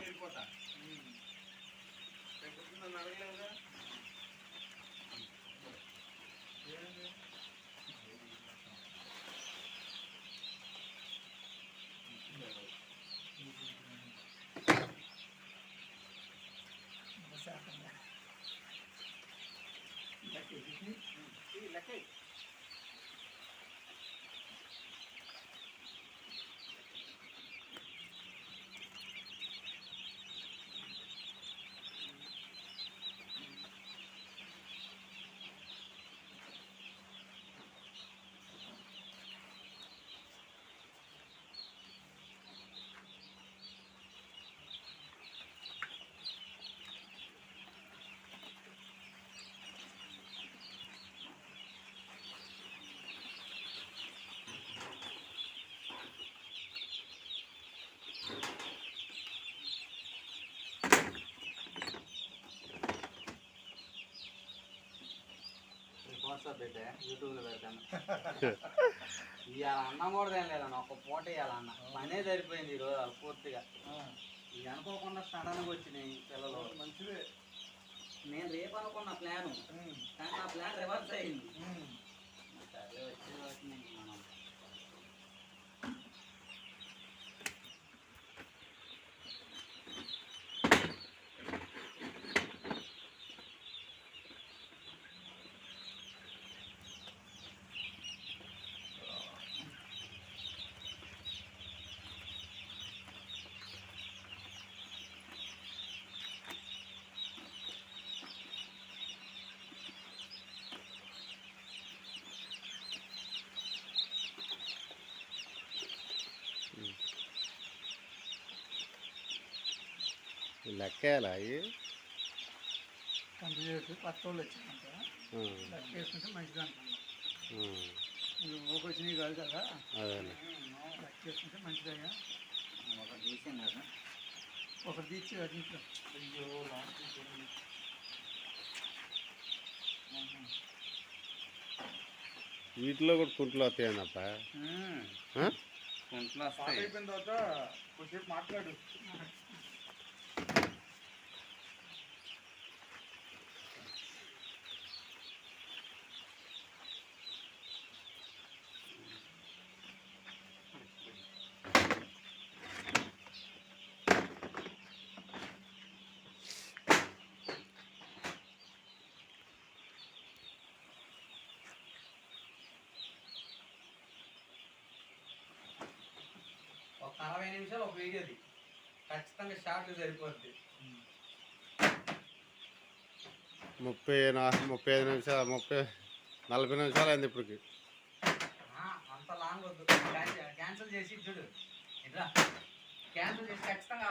వెళ్ళిపోతా. వాట్సాప్ పెట్టా యూట్యూబ్లో పెడతాను. ఇవాళ అన్నం కూడా ఏం లేదన్న ఒక పూట ఇవ్వాలన్న పనే సరిపోయింది ఈరోజు వాళ్ళు పూర్తిగా. అనుకోకుండా సడన్గా వచ్చినాయి పిల్లలు. మంచిదే. నేను రేపు అనుకున్న ప్లాను. కానీ నా ప్లాన్ రివర్స్ అయింది. సరే వచ్చేది వచ్చినాయి లెక్కేయాలా అవి కంప్లీట్ కొత్త వాళ్ళు వచ్చిందంట లెక్క వేసుకుంటే మంచిది అనుకున్నాం. ఊరికి వచ్చినవి కాదు కదా. అదే లెక్క వేసుకుంటే మంచిదయ్యా. ఒక తీసాం కదా. ఒకటి అదింట్లో వీటిలో కూడా కుంట్లు వస్తాయన్నప్ప? కుంట్లో వస్తాయి. అయిపోయిన తర్వాత కొద్దిసేపు మాట్లాడు. అరవై నిమిషాలు ఒక వీడియోది ఖచ్చితంగా షార్ట్ సరిపోద్ది. ముప్పై ముప్పై ఐదు నిమిషాలు ముప్పై నలభై నిమిషాలు అయింది ఇప్పటికి. అంత లాంగ్ వద్దు. క్యాన్సిల్ చేసి చూడు. ఇట్లా. క్యాన్సిల్ చేసి ఖచ్చితంగా